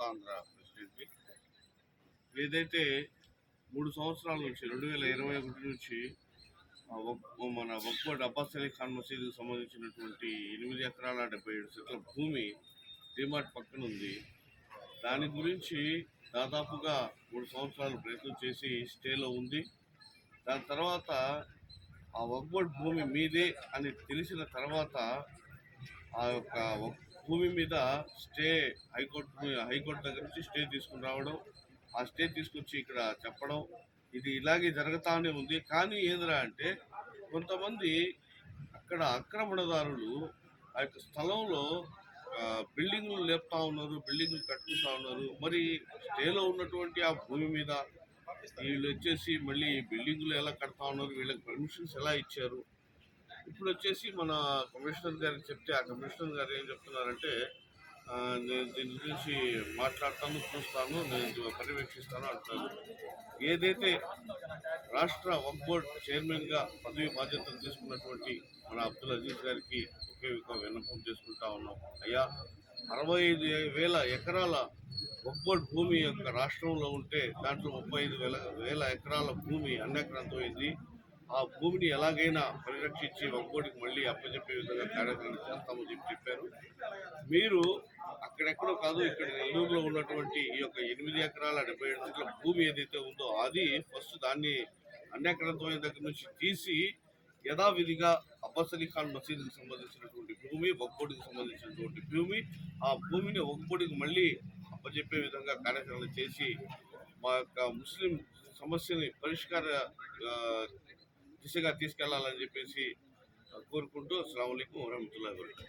భారతాంధ్ర ప్రెసిడెంట్ని ఏదైతే మూడు సంవత్సరాల నుంచి రెండు వేల ఇరవై ఒకటి నుంచి ఆ మన వక్బోర్డ్ అబ్బాస్ అలీ ఖాన్ మసీదుకు సంబంధించినటువంటి ఎనిమిది ఎకరాల డెబ్బై ఏడు సెట్ల భూమి డిమార్ట్ పక్కన ఉంది. దాని గురించి దాదాపుగా మూడు సంవత్సరాలు ప్రయత్నం చేసి స్టేలో ఉంది. దాని తర్వాత ఆ వక్బోర్డ్ భూమి మీదే అని తెలిసిన తర్వాత ఆ యొక్క భూమి మీద స్టే హైకోర్టు హైకోర్టు దగ్గర నుంచి స్టే తీసుకుని రావడం ఆ స్టే తీసుకొచ్చి ఇక్కడ చెప్పడం ఇది ఇలాగే జరుగుతానే ఉంది. కానీ ఏందిరా అంటే కొంతమంది అక్కడ ఆక్రమణదారులు ఆ యొక్క స్థలంలో బిల్డింగ్లు లేపుతా ఉన్నారు బిల్డింగ్లు కట్టుకుంటా ఉన్నారు. మరి స్టేలో ఉన్నటువంటి ఆ భూమి మీద వీళ్ళు వచ్చేసి మళ్ళీ బిల్డింగ్లు ఎలా కడతా ఉన్నారు వీళ్ళకి పర్మిషన్స్ ఎలా ఇచ్చారు? ఇప్పుడు వచ్చేసి మన కమిషనర్ గారికి చెప్తే ఆ కమిషనర్ గారు ఏం చెప్తున్నారంటే నేను దీని గురించి మాట్లాడతాను చూస్తాను నేను పర్యవేక్షిస్తాను అంటున్నాను ఏదైతే రాష్ట్ర వక్ బోర్డ్ చైర్మన్గా పదవి బాధ్యతలు తీసుకున్నటువంటి మన అబ్దుల్ అజీజ్ గారికి ఒకే ఒక విన్నపం చేసుకుంటా ఉన్నాం. అయ్యా అరవై ఐదు వేల ఎకరాల వక్ బోర్డ్ భూమి యొక్క రాష్ట్రంలో ఉంటే దాంట్లో ముప్పై ఐదు వేల వేల ఎకరాల భూమి అన్యక్రాంతమైంది. ఆ భూమిని ఎలాగైనా పరిరక్షించి ఒక్కోటికి మళ్ళీ అప్పచెప్పే విధంగా కార్యక్రమం చేస్తామని చెప్పి చెప్పారు. మీరు అక్కడెక్కడో కాదు ఇక్కడ నెల్లూరులో ఉన్నటువంటి ఈ యొక్క ఎనిమిది ఎకరాల డెబ్బై ఏడు సెంట్ల భూమి ఏదైతే ఉందో అది ఫస్ట్ దాన్ని అన్యాక్రాంతమైన దగ్గర నుంచి తీసి యథావిధిగా అబ్బాస్ అలీ ఖాన్ మసీదుకి సంబంధించినటువంటి భూమి ఒక్కోటికి సంబంధించినటువంటి భూమి ఆ భూమిని ఒక్కోటికి మళ్ళీ అప్పచెప్పే విధంగా కార్యక్రమాలు చేసి మా యొక్క ముస్లిం సమస్యని పరిష్కార దిశగా తీసుకెళ్ళాలని చెప్పేసి కోరుకుంటూ అస్సలం వరహమూల